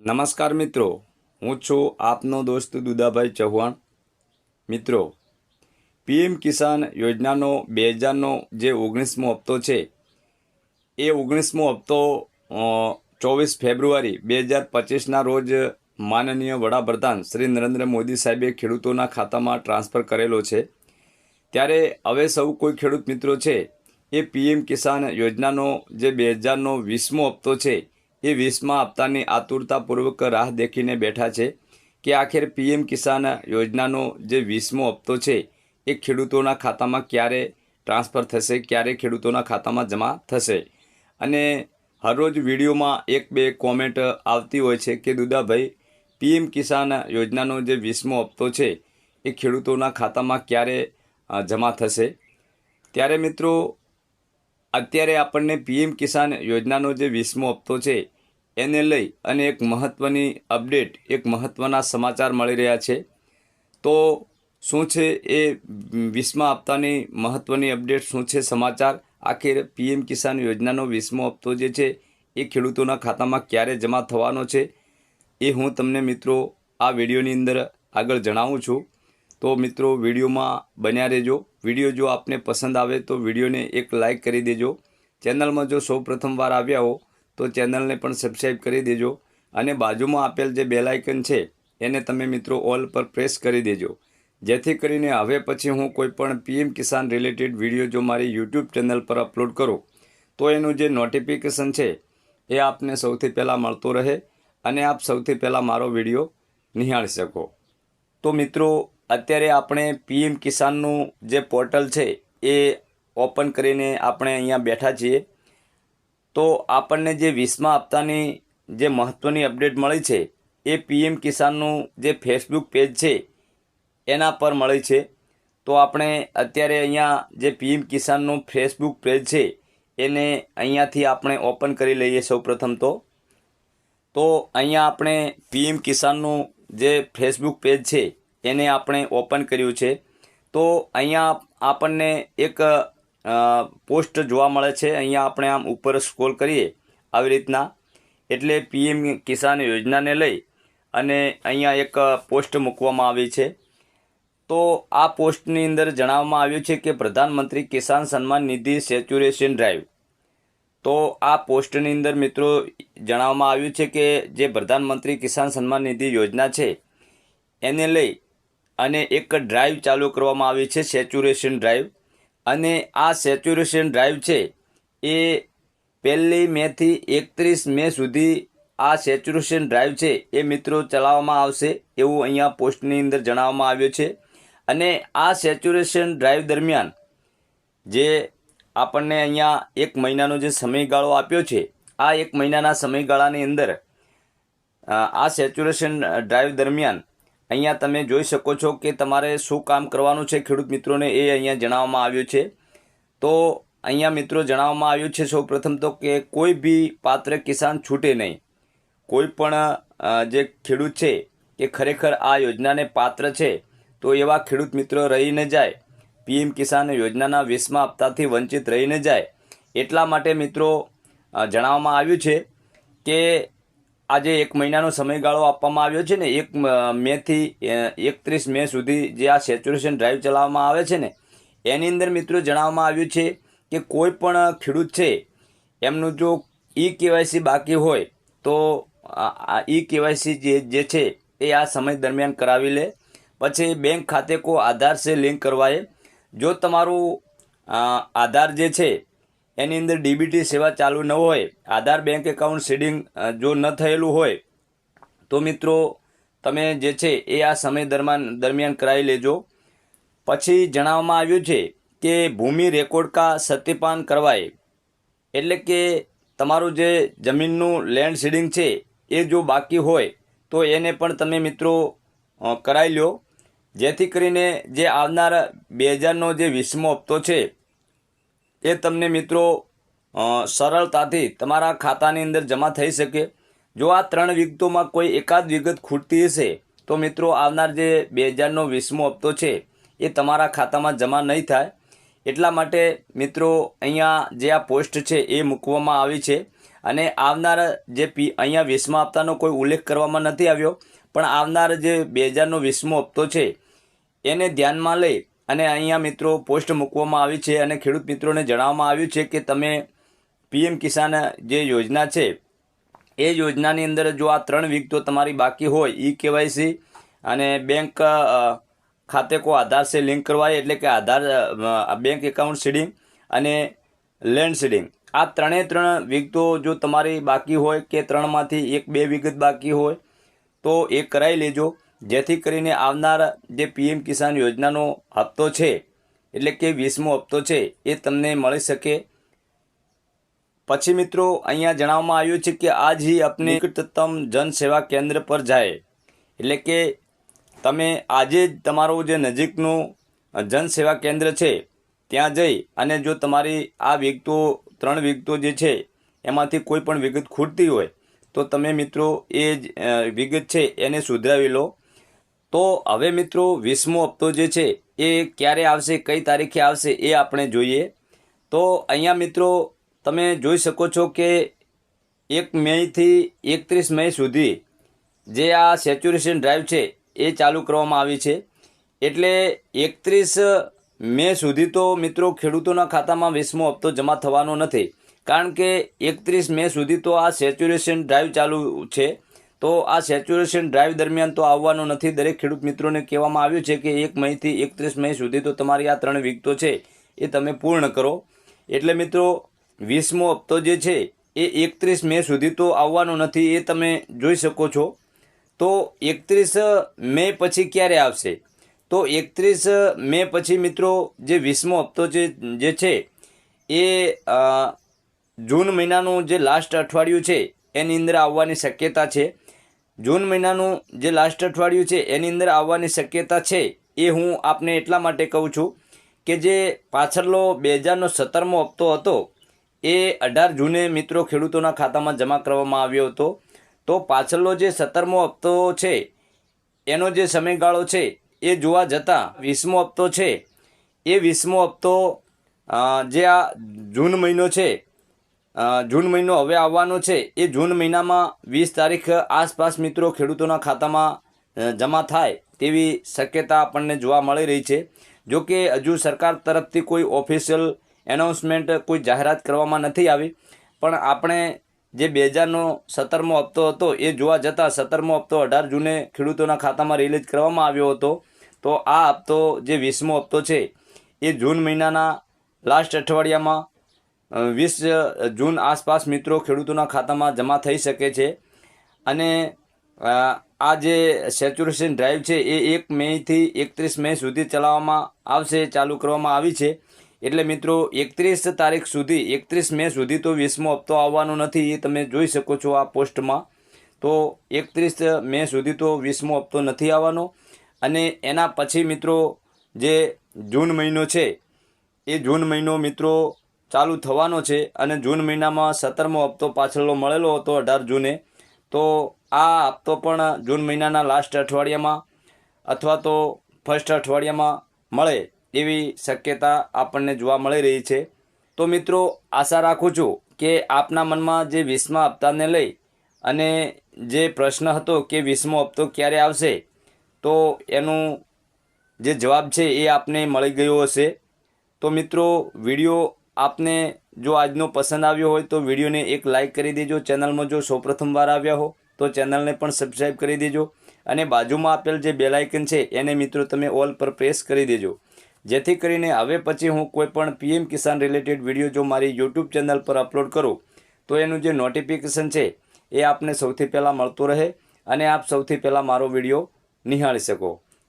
નમસ્કાર મિત્રો, હું છું આપનો દોસ્ત દુદાભાઈ ચૌહાણ. મિત્રો, પીએમ કિસાન યોજનાનો બે હજારનો જે ઓગણીસમો હપ્તો છે, એ ઓગણીસમો હપ્તો ચોવીસ ફેબ્રુઆરી બે હજાર પચીસના રોજ માનનીય વડાપ્રધાન શ્રી નરેન્દ્ર મોદી સાહેબે ખેડૂતોના ખાતામાં ટ્રાન્સફર કરેલો છે. ત્યારે હવે સૌ કોઈ ખેડૂત મિત્રો છે, એ પીએમ કિસાન યોજનાનો જે બે હજારનો વીસમો હપ્તો છે એ વીસમા હપ્તાની આતુરતાપૂર્વક રાહ દેખીને બેઠા છે કે આખેર પીએમ કિસાન યોજનાનો જે વીસમો હપ્તો છે, એ ખેડૂતોના ખાતામાં ક્યારે ટ્રાન્સફર થશે, ક્યારે ખેડૂતોના ખાતામાં જમા થશે? અને હરરોજ વિડીયોમાં એક બે કોમેન્ટ આવતી હોય છે કે, દુદાભાઈ, પીએમ કિસાન યોજનાનો જે વીસમો હપ્તો છે, એ ખેડૂતોના ખાતામાં ક્યારે જમા થશે? ત્યારે મિત્રો, અત્યારે આપણને પીએમ કિસાન યોજનાનો જે વીસમો હપ્તો છે એને લઈ અને એક મહત્ત્વની અપડેટ, એક મહત્ત્વના સમાચાર મળી રહ્યા છે. તો શું છે એ વીસમા હપ્તાની મહત્ત્વની અપડેટ શું છે સમાચાર? આખિર પીએમ કિસાન યોજનાનો વીસમો હપ્તો જે છે એ ખેડૂતોના ખાતામાં ક્યારે જમા થવાનો છે એ હું તમને મિત્રો આ વિડીયોની અંદર આગળ જણાવું છું. તો મિત્રો વિડીયોમાં બન્યા રહેજો. વીડિયો જો આપને પસંદ આવે તો વિડીયોને એક લાઇક કરી દેજો. ચેનલમાં જો સૌ પ્રથમવાર આવ્યા હો તો ચેનલને પણ સબસ્ક્રાઈબ કરી દેજો અને બાજુમાં આપેલ જે બેલ છે, એને તમે મિત્રો ઓલ પર પ્રેસ કરી દેજો. જેથી કરીને હવે પછી હું કોઈપણ પીએમ કિસાન રિલેટેડ વીડિયો જો મારી યુટ્યુબ ચેનલ પર અપલોડ કરું, તો એનું જે નોટિફિકેશન છે, એ આપને સૌથી પહેલાં મળતો રહે અને આપ સૌથી પહેલાં મારો વીડિયો નિહાળી શકો. તો મિત્રો, અત્યારે આપણે પીએમ કિસાનનું જે પોર્ટલ છે, એ ઓપન કરીને આપણે અહીંયા બેઠા છીએ. તો આપણને જે વીસમા હપ્તાની જે મહત્ત્વની અપડેટ મળી છે, એ પીએમ કિસાનનું જે ફેસબુક પેજ છે, એના પર મળી છે. તો આપણે અત્યારે અહીંયા જે પીએમ કિસાનનું ફેસબુક પેજ છે, એને અહીંયાથી આપણે ઓપન કરી લઈએ સૌ પ્રથમ તો. તો અહીંયા આપણે પીએમ કિસાનનું જે ફેસબુક પેજ છે, એને આપણે ઓપન કર્યું છે. તો અહીંયા આપણને એક પોસ્ટ જોવા મળે છે. અહીંયા આપણે આમ ઉપર સ્ક્રોલ કરીએ આવી રીતના. એટલે પીએમ કિસાન યોજનાને લઈ અને અહીંયા એક પોસ્ટ મૂકવામાં આવી છે. તો આ પોસ્ટની અંદર જણાવવામાં આવ્યું છે કે પ્રધાનમંત્રી કિસાન સન્માન નિધિ સેચ્યુરેશન ડ્રાઈવ. તો આ પોસ્ટની અંદર મિત્રો જણાવવામાં આવ્યું છે કે જે પ્રધાનમંત્રી કિસાન સન્માન નિધિ યોજના છે, એને લઈ અને એક ડ્રાઈવ ચાલુ કરવામાં આવી છે સેચ્યુરેશન ડ્રાઈવ. અને આ સેચ્યુરેશન ડ્રાઈવ છે, એ પહેલી મેથી એકત્રીસ મે સુધી આ સેચ્યુરેશન ડ્રાઈવ છે, એ મિત્રો ચલાવવામાં આવશે એવું અહીંયા પોસ્ટની અંદર જણાવવામાં આવ્યું છે. અને આ સેચ્યુરેશન ડ્રાઈવ દરમિયાન જે આપણને અહીંયા એક મહિનાનો જે સમયગાળો આપ્યો છે, આ એક મહિનાના સમયગાળાની અંદર આ સેચ્યુરેશન ડ્રાઈવ દરમિયાન અહીંયા તમે જોઈ શકો છો કે તમારે શું કામ કરવાનું છે? ખેડૂત મિત્રોને એ અહીંયા જણાવવામાં આવ્યું છે. તો અહીંયા મિત્રો જણાવવામાં આવ્યું છે સૌ પ્રથમ તો કે કોઈ બી પાત્ર કિસાન છૂટે નહીં. કોઈ પણ જે ખેડૂત છે કે ખરેખર આ યોજનાને પાત્ર છે, તો એવા ખેડૂત મિત્રો રહી ન જાય. પીએમ કિસાન યોજનાના વીસમા હપ્તાથી વંચિત રહી ન જાય. એટલા માટે મિત્રો જણાવવામાં આવ્યું છે કે આજે એક મહિનાનો સમયગાળો આપવામાં આવ્યો છે ને, એક મેથી એકત્રીસ મે સુધી જે આ સેચ્યુરેશન ડ્રાઈવ ચલાવવામાં આવે છે ને, એની અંદર મિત્રો જણાવવામાં આવ્યું છે કે કોઈ પણ ખેડૂત છે, એમનું જો ઈ કેવાયસી બાકી હોય, તો ઈ કેવાયસી જે જે છે, એ આ સમય દરમિયાન કરાવી લે. પછી બેંક ખાતે કો આધાર સે લિંક કરવાએ જો તમારું આધાર જે છે એની અંદર ડીબીટી સેવા ચાલુ ન હોય, આધાર બેંક એકાઉન્ટ સીડિંગ જો ન થયેલું હોય, તો મિત્રો તમે જે છે એ આ સમય દરમિયાન દરમિયાન કરાવી લેજો. પછી જણાવવામાં આવ્યું છે કે ભૂમિ રેકોર્ડ કા સત્યપાન કરવાય, એટલે કે તમારું જે જમીનનું લેન્ડ સીડિંગ છે એ જો બાકી હોય, તો એને પણ તમે મિત્રો કરાવી લો જેથી કરીને જે આવનાર બે હજારનો જે વીસમો હપ્તો છે એ તમને મિત્રો સરળતાથી તમારા ખાતાની અંદર જમા થઈ શકે. જો આ ત્રણ વિગતોમાં કોઈ એકાદ વિગત ખૂટતી હશે, તો મિત્રો આવનાર જે બે હજારનો વીસમો હપ્તો છે, એ તમારા ખાતામાં જમા નહીં થાય. એટલા માટે મિત્રો અહીંયા જે આ પોસ્ટ છે એ મૂકવામાં આવી છે. અને આવનાર જે પી, અહીંયા વીસમા હપ્તાનો કોઈ ઉલ્લેખ કરવામાં નથી આવ્યો, પણ આવનાર જે બે હજારનો વીસમો હપ્તો છે, એને ધ્યાનમાં લઈ અને અહીંયા મિત્રો પોસ્ટ મૂકવામાં આવી છે અને ખેડૂત મિત્રોને જણાવવામાં આવ્યું છે કે તમે પીએમ કિસાન જે યોજના છે, એ યોજનાની અંદર જો આ ત્રણ વિગતો તમારી બાકી હોય ઈ કેવાયસી અને બેંક ખાતે કો આધાર સે લિંક કરવાય એટલે કે આધાર બેંક એકાઉન્ટ સીડિંગ અને લેન્ડ સીડિંગ. આ ત્રણે ત્રણ વિગતો જો તમારી બાકી હોય કે ત્રણમાંથી એક બે વિગત બાકી હોય, તો એ કરાવી લેજો. જેથી કરીને આવનાર જે પીએમ કિસાન યોજનાનો હપ્તો છે, એટલે કે વીસમો હપ્તો છે, એ તમને મળી શકે. પછી મિત્રો, અહીંયા જણાવવામાં આવ્યું છે કે આજ હી આપને નિકટતમ જનસેવા કેન્દ્ર પર જાય. એટલે કે તમે આજે જ તમારું જે નજીકનું જનસેવા કેન્દ્ર છે, ત્યાં જઈ અને જો તમારી આ વિગતો, ત્રણ વિગતો જે છે, એમાંથી કોઈ પણ વિગત ખૂટતી હોય, તો તમે મિત્રો એ જ વિગત છે એને સુધરાવી લો. તો હવે મિત્રો વીસમો હપ્તો જે છે એ ક્યારે આવશે, કઈ તારીખે આવશે એ આપણે જોઈએ. તો અહીંયા મિત્રો તમે જોઈ શકો છો કે એક મેથી એકત્રીસ મે સુધી જે આ સેચ્યુરેશન ડ્રાઈવ છે એ ચાલુ કરવામાં આવી છે. એટલે એકત્રીસ મે સુધી તો મિત્રો ખેડૂતોના ખાતામાં વીસમો હપ્તો જમા થવાનો નથી. કારણ કે એકત્રીસ મે સુધી તો આ સેચ્યુરેશન ડ્રાઈવ ચાલુ છે. તો આ સેચ્યુરેશન ડ્રાઈવ દરમિયાન તો આવવાનો નથી. દરેક ખેડૂત મિત્રોને કહેવામાં આવ્યું છે કે એક મઈથી એકત્રીસ મે સુધી તો તમારી આ ત્રણ વિગતો છે, એ તમે પૂર્ણ કરો. એટલે મિત્રો, વીસમો હપ્તો જે છે, એ એકત્રીસ મે સુધી તો આવવાનો નથી, એ તમે જોઈ શકો છો. તો એકત્રીસ મે પછી ક્યારે આવશે? તો એકત્રીસ મે પછી મિત્રો, જે વીસમો હપ્તો જે છે, એ જૂન મહિનાનું જે લાસ્ટ અઠવાડિયું છે, એની અંદર આવવાની શક્યતા છે. જૂન મહિનાનું જે લાસ્ટ અઠવાડિયું છે, એની અંદર આવવાની શક્યતા છે એ હું આપને એટલા માટે કહું છું કે જે પાછળનો બે હજારનો સત્તરમો હપ્તો હતો, એ અઢાર જૂને મિત્રો ખેડૂતોના ખાતામાં જમા કરવામાં આવ્યો હતો. તો પાછળનો જે સત્તરમો હપ્તો છે, એનો જે સમયગાળો છે, એ જોવા જતાં વીસમો હપ્તો છે. એ વીસમો હપ્તો જે આ જૂન મહિનો છે જૂન મહિનો હવે આવવાનો છે. એ જૂન મહિનામાં વીસ તારીખ આસપાસ મિત્રો ખેડૂતોના ખાતામાં જમા થાય તેવી શક્યતા આપણને જોવા મળી રહી છે. જો કે હજુ સરકાર તરફથી કોઈ ઓફિશિયલ એનાઉન્સમેન્ટ, કોઈ જાહેરાત કરવામાં નથી આવી. પણ આપણે જે બે હજારનો સત્તરમો હપ્તો હતો એ જોવા જતાં સત્તરમો હપ્તો અઢાર જૂને ખેડૂતોના ખાતામાં રિલીઝ કરવામાં આવ્યો હતો. તો આ હપ્તો, જે વીસમો હપ્તો છે, એ જૂન મહિનાના લાસ્ટ અઠવાડિયામાં વીસ જૂન આસપાસ મિત્રો ખેડૂતોના ખાતામાં જમા થઈ શકે છે. અને આ જે સેચ્યુરેશન ડ્રાઈવ છે એ એક મેથી એકત્રીસ મે સુધી ચલાવવામાં આવશે, ચાલુ કરવામાં આવી છે. એટલે મિત્રો, એકત્રીસ તારીખ સુધી, એકત્રીસ મે સુધી તો વીસમો હપ્તો આવવાનો નથી, એ તમે જોઈ શકો છો આ પોસ્ટમાં. તો એકત્રીસ મે સુધી તો વીસમો હપ્તો નથી આવવાનો. અને એના પછી મિત્રો, જે જૂન મહિનો છે, એ જૂન મહિનો મિત્રો ચાલુ થવાનો છે અને જૂન મહિનામાં સત્તરમો હપ્તો પાછળનો મળેલો હતો અઢાર જૂને. તો આ હપ્તો પણ જૂન મહિનાના લાસ્ટ અઠવાડિયામાં અથવા તો ફર્સ્ટ અઠવાડિયામાં મળે એવી શક્યતા આપણને જોવા મળી રહી છે. તો મિત્રો, આશા રાખું છું કે આપના મનમાં જે વીસમા હપ્તાને લઈ અને જે પ્રશ્ન હતો કે વીસમો હપ્તો ક્યારે આવશે, તો એનું જે જવાબ છે એ આપને મળી ગયો હશે. તો મિત્રો, વીડિયો આપને જો આજનો પસંદ આવ્યો હોય તો વિડીયોને એક લાઇક કરી દેજો. ચેનલમાં જો સૌપ્રથમ વાર આવ્યા હો, તો ચેનલને પણ સબસ્ક્રાઈબ કરી દેજો. અને બાજુમાં આપેલ જે બેલાઇકન છે, એને મિત્રો તમે ઓલ પર પ્રેસ કરી દેજો. જેથી કરીને હવે પછી હું કોઈપણ પીએમ કિસાન રિલેટેડ વીડિયો જો મારી યુટ્યુબ ચેનલ પર અપલોડ કરું, તો એનું જે નોટિફિકેશન છે, એ આપને સૌથી પહેલાં મળતું રહે અને આપ સૌથી પહેલાં મારો વીડિયો નિહાળી શકો.